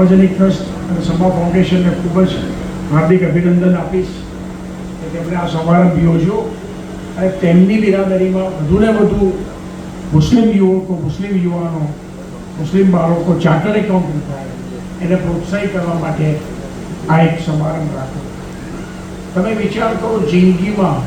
સાર્વજનિક ટ્રસ્ટ અને સમા ફાઉન્ડેશનને ખૂબ જ હાર્દિક અભિનંદન આપીશ કે તેમણે આ સમારંભ યોજ્યો અને તેમની બિરાદરીમાં વધુને વધુ મુસ્લિમ યુવકો, મુસ્લિમ યુવાનો, મુસ્લિમ બાળકો ચાર્ટર્ડ એકાઉન્ટન્ટ થાય. એને પ્રોત્સાહિત કરવા માટે આ એક સમારંભ રાખો તમે વિચાર કરો, જિંદગીમાં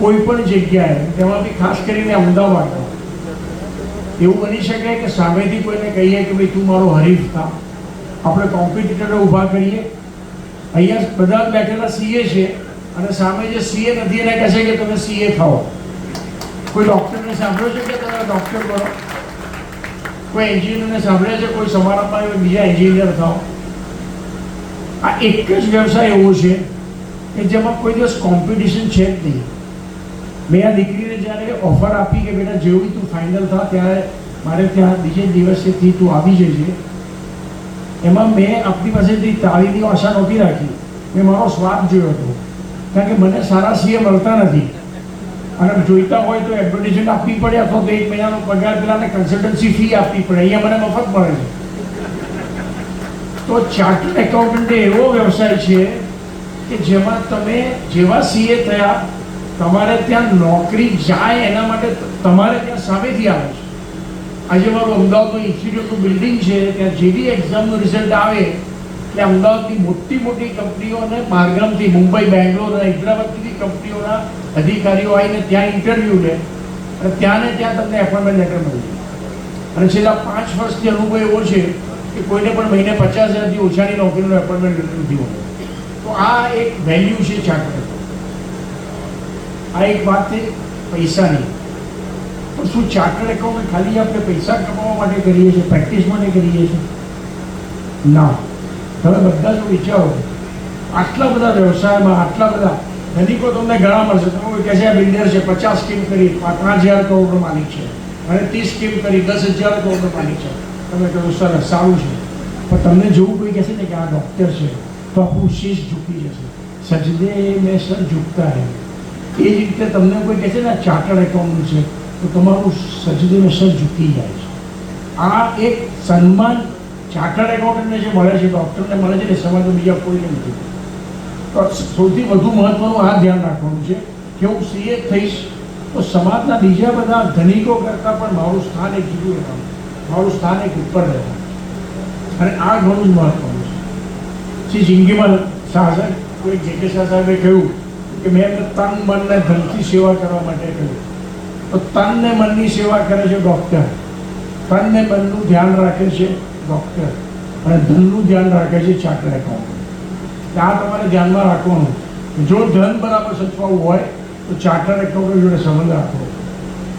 કોઈ પણ જગ્યાએ, તેમાં બી ખાસ કરીને અમદાવાદ એવું બની શકે કે સામેથી કોઈને કહીએ કે ભાઈ તું મારો હરીફ થા. આપણે કોમ્પિટિટરો ઊભા કરીએ. અહીંયા બધા બેઠેલા સીએ છે અને સામે જે સીએ નથી, એને કહે છે કે તમે સીએ થાઓ. કોઈ ડૉક્ટરને સાંભળ્યો છે કે તમે ડૉક્ટર બનો? કોઈ એન્જિનિયરને સાંભળ્યા છે? કોઈ સમારંભમાં બીજા એન્જિનિયર થાઓ? આ એક જ વ્યવસાય એવો છે કે જેમાં કોઈ દિવસ કોમ્પિટિશન છે જ નહીં. મેં આ દીકરીને જ્યારે ઓફર આપી કે બેટા, જેવું તું ફાઇનલ થા, ત્યારે મારે ત્યાં બીજે દિવસેથી તું આવી જજે. એમાં મેં આપની પાસેથી તાળીની આશા નહોતી રાખી. મેં મારો સ્વાદ જોયો હતો. કારણ કે મને સારા સીએ મળતા નથી. અને જોઈતા હોય તો એડવર્ટિઝમેન્ટ આપવી પડે અથવા તો એક મહિનાનો પગાર પેલાને કન્સલ્ટન્સી ફી આપવી પડે. અહીંયા મને મફત મળે છે. તો ચાર્ટર્ડ એકાઉન્ટન્ટ એવો વ્યવસાય છે કે જેમાં તમે જેવા સીએ થયા, તમારે ત્યાં નોકરી જાય એના માટે તમારે ત્યાં સામેથી આવે છે. આજે મારું અમદાવાદનું ઇન્સ્ટિટ્યૂટનું બિલ્ડિંગ છે, ત્યાં જે બી એક્ઝામનું રિઝલ્ટ આવે એટલે અમદાવાદની મોટી મોટી કંપનીઓને બહારગામથી મુંબઈ, બેંગ્લોર અને હૈદરાબાદથી કંપનીઓના અધિકારીઓ આવીને ત્યાં ઇન્ટરવ્યૂ લે. અને ત્યાં ને ત્યાં તમને એપોઇન્ટમેન્ટ લેટર મળી જાય. અને છેલ્લા પાંચ વર્ષથી અનુભવ એવો છે કે કોઈને પણ મહિને પચાસ હજારથી ઓછાની નોકરીનું એપોઇન્ટમેન્ટ લેટર નથી હોતું તો આ એક વેલ્યુ છે ચાર્ટર્ડ આ એક વાત છે પૈસાની. પણ શું ચાર્ટર્ડ એકાઉન્ટ ખાલી આપણે પૈસા કમાવા માટે કરીએ છીએ? પ્રેક્ટિસ માટે કરીએ છીએ? ના. તમે બધા જો વિચારો. આટલા બધા વ્યવસાયમાં, આટલા બધા ધનિકો તમને ઘણા મળશે. તમે કોઈ કહે છે, આ બિલ્ડર છે, પચાસ સ્કીમ કરી, પાંચ હજાર કરોડનો માલિક છે અને ત્રીસ સ્કીમ કરી, દસ હજાર કરોડનો માલિક છે. તમે કહ્યું સરસ સારું છે. પણ તમને જોવું કોઈ કહેશે ને કે આ ડૉક્ટર છે, તો આપણું શીશ ઝૂકી જશે. સજદે મેં સર ઝૂકતા રહે. એ જ રીતે તમને કોઈ કહે છે ને ચાર્ટર્ડ એકાઉન્ટ છે. તો તમારું સજીવનું સર ઝૂકી જાય છે. આ એક સન્માન ચાર્ટર્ડ એકાઉન્ટન્ટને જે મળે છે, ડૉક્ટરને મળે છે ને સમાજમાં બીજા કોઈને નથી. તો સૌથી વધુ મહત્ત્વનું આ ધ્યાન રાખવાનું છે કે હું સીએ થઈશ, તો સમાજના બીજા બધા ધનિકો કરતાં પણ મારું સ્થાન એક જુદું રહેવાનું મારું સ્થાન એક ઉપર રહેવાનું અને આ ઘણું જ મહત્વનું છે. જે જિંદગીમાં શાહ સાહેબ, કોઈ જે કે શાહ સાહેબે કહ્યું કે મેં તન મનને ધનથી સેવા કરવા માટે કહ્યું. તો તન ને મનની સેવા કરે છે ડૉક્ટર તન ને મનનું ધ્યાન રાખે છે ડૉક્ટર અને ધનનું ધ્યાન રાખે છે ચાર્ટર્ડ એકાઉન્ટ આ તમારે ધ્યાનમાં રાખવાનું. જો ધન બરાબર સચવાવું હોય, તો ચાર્ટર્ડ એકાઉન્ટ જોડે સંબંધ રાખવો.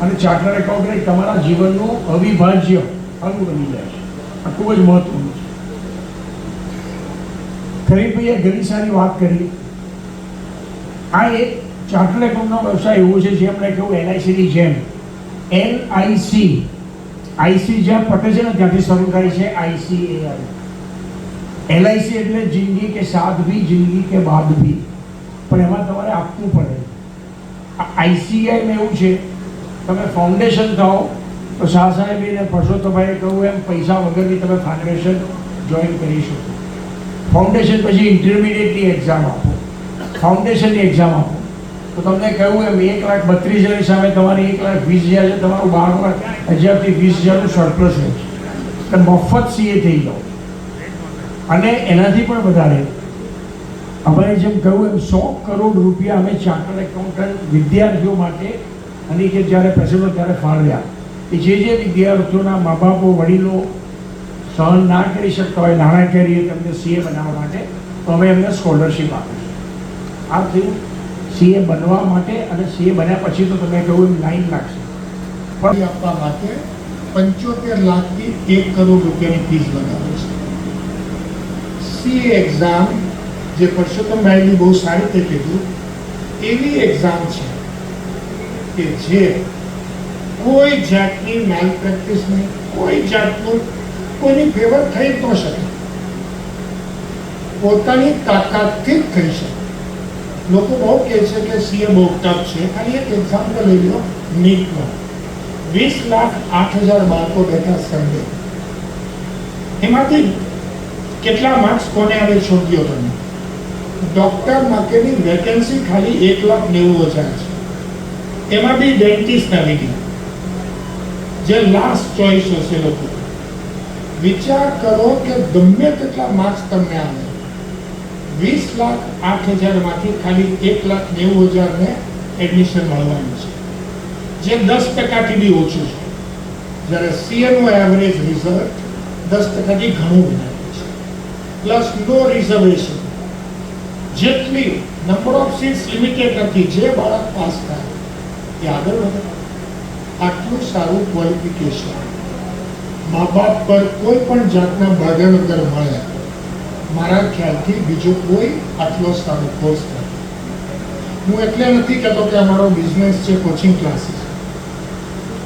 અને ચાર્ટર્ડ એકાઉન્ટ એક તમારા જીવનનું અવિભાજ્ય અંગ બની જાય છે. આ ખૂબ જ મહત્વનું છે. ખરીભાઈએ ઘણી સારી વાત કરી. આ એક ચાર્ટર્ડ એકાઉન્ટનો વ્યવસાય એવો છે જે આપણે કહ્યું એલઆઈસીની જેમ. એલ આઈસી જ્યાં પટે છે ને ત્યાંથી શરૂ થાય છે આઈસીએઆઈ એલઆઈસી એટલે જિંદગી કે સાથ ભી જિંદગી કે બાદ ભી પણ એમાં તમારે આપવું પડે. આઈસીઆઈમાં એવું છે, તમે ફાઉન્ડેશન થાઓ, તો શાહ સાહેબે ને પરસોત્તમભાઈએ કહ્યું એમ, પૈસા વગરની તમે ફાઉન્ડેશન જોઈન કરી શકો. ફાઉન્ડેશન પછી ઇન્ટરમીડિયેટની એક્ઝામ આપો. ફાઉન્ડેશનની એક્ઝામ આપો. તો તમને કહ્યું એમ, એક લાખ બત્રીસ હજારની સામે તમારી એક લાખ વીસ હજાર છે, તમારું બાર હજારથી વીસ હજારનું સરપ્લસ હોય છે. તો મફત સીએ થઈ જાઓ અને એનાથી પણ વધારે. અમારે જેમ કહ્યું એમ, સો કરોડ રૂપિયા અમે ચાર્ટર્ડ એકાઉન્ટન્ટ વિદ્યાર્થીઓ માટે અને કે જ્યારે પ્રેસિડન્ટ ત્યારે ફાળવ્યા. કે જે જે વિદ્યાર્થીઓના મા બાપો, વડીલો સહન ના કરી શકતા હોય, નાણાકીય રીતે તમને સીએ બનાવવા માટે, તો અમે એમને સ્કોલરશિપ આપીશું. આ થયું. સીએ બનવા માટે અને સીએ બન્યા પછી તો તમે કહ્યું લાઈન લાગશે. પણ આપવા માટે પંચોતેર લાખથી એક કરોડ રૂપિયાની ફીસ લગાવે છે. સી એક્ઝામ જે પરસોત્તમભાઈની બહુ સારી રીતે કીધું, એવી એક્ઝામ છે કે જે કોઈ જાતની માલ પ્રેક્ટિસ નહીં, કોઈ જાતનું કોઈની ફેવર થઈ ન શકે. પોતાની તાકાતથી જ થઈ શકે. લોકો બહુ કહે છે કે સીએ બહુ ટફ છે. ખાલી એક એક્ઝામ્પલ લઈ લો નીટનો વીસ લાખ આઠ હજાર બાળકો બેઠા સર્વે એમાંથી કેટલા માર્ક્સ કોને આવે શોધ્યો તમે? ડોક્ટર માટેની વેકેન્સી ખાલી એક લાખ નેવું હજાર છે. એમાં બી ડેન્ટિસ્ટ આવી ગયા જે લાસ્ટ ચોઈસ હશે લોકો. વિચાર કરો કે ગમે તેટલા માર્ક્સ તમને આવે. વીસ લાખ આઠ હજારમાંથી ખાલી એક લાખ નેવું હજારને એડમિશન મળવાનું છે. જે દસ ટકાથી બી ઓછું છે. જ્યારે સીએનું એવરેજ રિઝલ્ટ દસ ટકાથી ઘણું વધારે છે. પ્લસ નો રિઝર્વેશન જેટલી નંબર ઓફ સીટ્સ લિમિટેડ નથી, જે બાળક પાસ થાય, એ આગળ વધે. આટલું સારું ક્વોલિફિકેશન મા બાપ પર કોઈ પણ જાતના બર્ડન વગર મળે. મારા ખ્યાલથી બીજો કોઈ આટલો સારો કોર્સ નથી. હું એટલે નથી કહેતો કે અમારો બિઝનેસ છે કોચિંગ ક્લાસીસ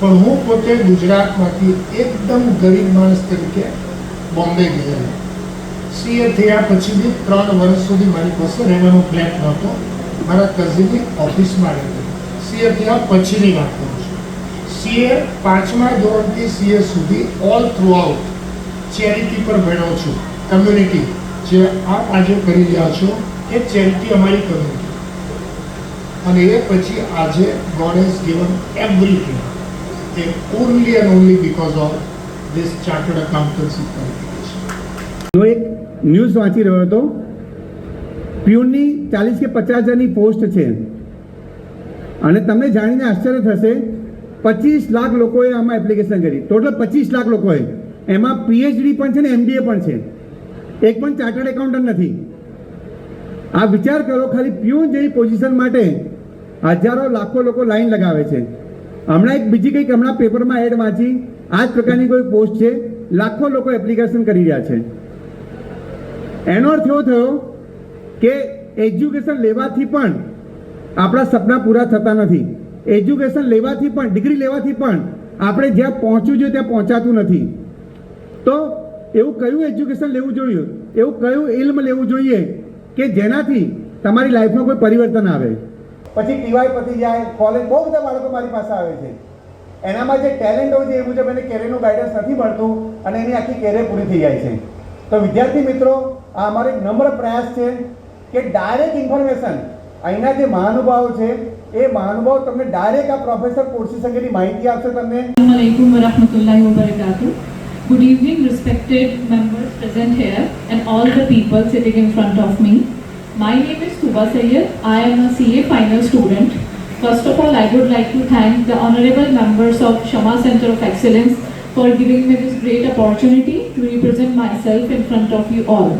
પણ હું પોતે ગુજરાતમાંથી એકદમ ગરીબ માણસ તરીકે બોમ્બે ગયેલો. સીએ થયા પછી બી ત્રણ વર્ષ સુધી મારી પાસે રહેવાનો ફ્લેટ નહોતો. મારા કઝિનની ઓફિસમાં રહેતો. સીએ થયા પછીની વાત કરું છું. સીએ પાંચમા ધોરણથી સીએ સુધી ઓલ થ્રુ આઉટ ચેરિટી પર ભણ્યો છું. કમ્યુનિટી જે આપ આજે કરી રહ્યા છો, એ ચેરિટી અમારી કમ્યુનિટી અને એ પછી આજે God has given everything A only and only because of this chartered accountancy હું એક ન્યૂઝ વાંચી રહ્યો હતો, પ્યુનની ચાલીસ કે પચાસ હજારની પોસ્ટ છે. અને તમને જાણીને આશ્ચર્ય થશે, પચીસ લાખ લોકોએ આમાં એપ્લિકેશન કરી. ટોટલ પચીસ લાખ લોકોએ. એમાં પીએચડી પણ છે ને એમબીએ પણ છે. એક પણ ચાર્ટર્ડ એકાઉન્ટન્ટ નથી. આ વિચાર કરો, ખાલી પ્યુન જેવી પોઝિશન માટે હજારો, લાખો લોકો લાઈન લગાવે છે. હમણાં એક બીજી કંઈક હમણાં પેપરમાં એડ વાંચી, આ જ પ્રકારની કોઈ પોસ્ટ છે. લાખો લોકો એપ્લિકેશન કરી રહ્યા છે. એનો અર્થ એવો થયો કે એજ્યુકેશન લેવાથી પણ આપણા સપના પૂરા થતા નથી. એજ્યુકેશન લેવાથી પણ ડિગ્રી લેવાથી પણ આપણે જ્યાં પહોંચવું જોઈએ ત્યાં પહોંચાતું નથી. તો એવું કયું એજ્યુકેશન લેવું જોઈએ? એવું કયું ઇલ્મ લેવું જોઈએ કે જેનાથી તમારી લાઈફમાં કોઈ પરિવર્તન આવે? પછી ટીવાય પતી જાય કોલેજ બહુ બધા બાળકો મારી પાસે આવે છે. એનામાં જે ટેલેન્ટ હોય છે એ મુજબ એને કેરિયરનું ગાઈડન્સ નથી મળતું અને એની આખી કેરિયર પૂરી થઈ જાય છે. તો વિદ્યાર્થી મિત્રો આ અમારો એક નમ્ર પ્રયાસ છે કે ડાયરેક્ટ ઇન્ફોર્મેશન અહીંના જે મહાનુભાવો છે એ મહાનુભાવ તમને ડાયરેક્ટ આ પ્રોફેસર કોર્સિસ અંગેની માહિતી આપશે તમને. Good evening, respected members present here and all the people sitting in front of me. My name is Tuba Sayyed. I am a CA final student. First of all, I would like to thank the honorable members of Shama Center of Excellence for giving me this great opportunity to represent myself in front of you all.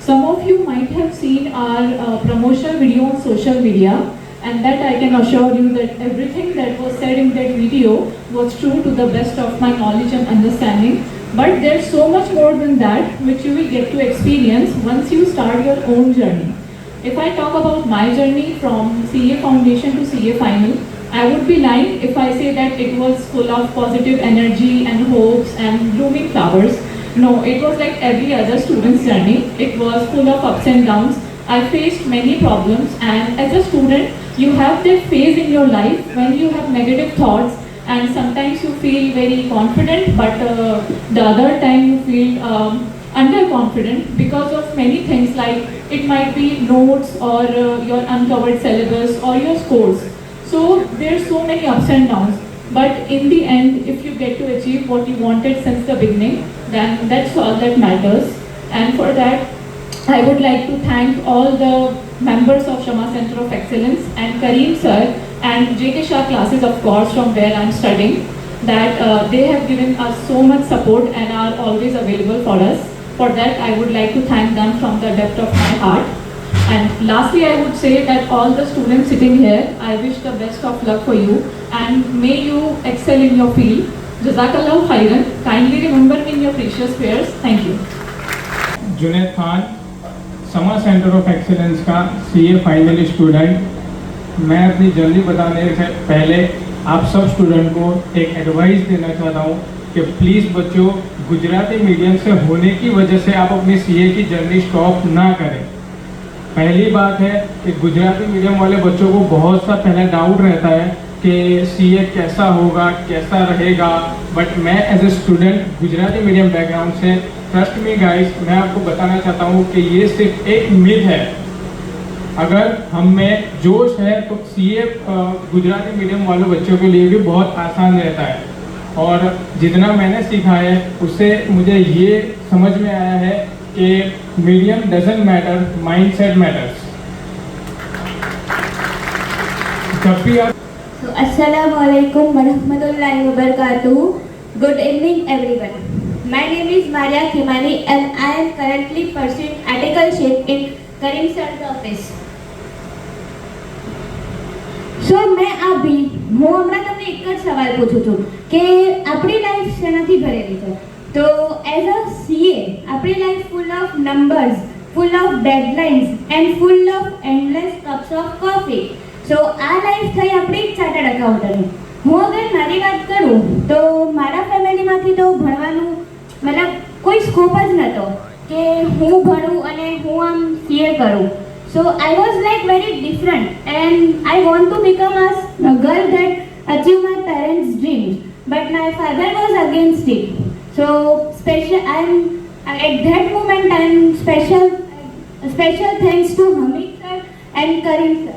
Some of you might have seen our uh, promotional video on social media and that I can assure you that everything that was said in that video was true to the best of my knowledge and understanding. But there's so much more than that which you will get to experience once you start your own journey. If I talk about my journey from CA Foundation to CA Final, I would be lying if I say that it was full of positive energy and hopes and blooming flowers. No, it was like every other student's journey. It was full of ups and downs. I faced many problems and as a student, you have that phase in your life when you have negative thoughts and sometimes you feel very confident but uh, the other time you feel um, underconfident because of many things like it might be notes or uh, your uncovered syllabus or your scores. So there's so many ups and downs. But in the end, if you get to achieve what you wanted since the beginning, then that's all that matters. And for that, I would like to thank all the members of Shama Center of Excellence and Kareem sir and JK Shah classes of course from where I'm studying that uh, they have given us so much support and are always available for us. For that I would like to thank them from the depth of my heart. And lastly I would say that all the students sitting here, I wish the best of luck for you and may you excel in your field. Jazakallah khairan. Kindly remember me in your precious prayers. Thank you. Junaid Khan समा centre of excellence का CA final student मैं अपनी journey बताने से पहले आप सब student को एक एडवाइस देना चाहता हूँ कि प्लीज़ बच्चों, गुजराती मीडियम से होने की वजह से आप अपनी सीए की जर्नी स्टॉप ना करें। पहली बात है कि गुजराती मीडियम वाले बच्चों को बहुत सा पहले डाउट रहता है कि सीए कैसा होगा, कैसा रहेगा। बट मैं as a student Gujarati medium background से ट्रस्ट मी गाइस मैं आपको बताना चाहता हूँ कि ये सिर्फ़ एक मिथ है। अगर हम में जोश है तो सी ए गुजराती मीडियम वालों बच्चों के लिए भी बहुत आसान रहता है। और जितना मैंने सीखा है, उससे मुझे ये समझ में आया है कि medium doesn't matter mindset matters good evening everyone my name is Maria Khemani and I am currently pursuing articleship in Karim shirt office so મેં આ બી, હું હમણાં તમને એક જ સવાલ પૂછું છું કે આપણી લાઈફ શેનાથી ભરેલી છે? તો એઝ અ સીએ આપણી life full of numbers full of deadlines and full of endless cups of coffee so આ લાઈફ થઈ આપણી ચાર્ટર્ડ એકાઉન્ટની હું અગર મારી વાત કરું, તો મારા ફેમિલીમાંથી તો ભણવાનું મતલબ કોઈ સ્કોપ જ નહોતો કે હું ભણું અને હું આમ સીએ કરું. So I was like very different and I want to become a, a girl that achieve my parents' dreams. But my father was against it. So special I'm at that moment I'm special special thanks to Hamid sir and Karim sir.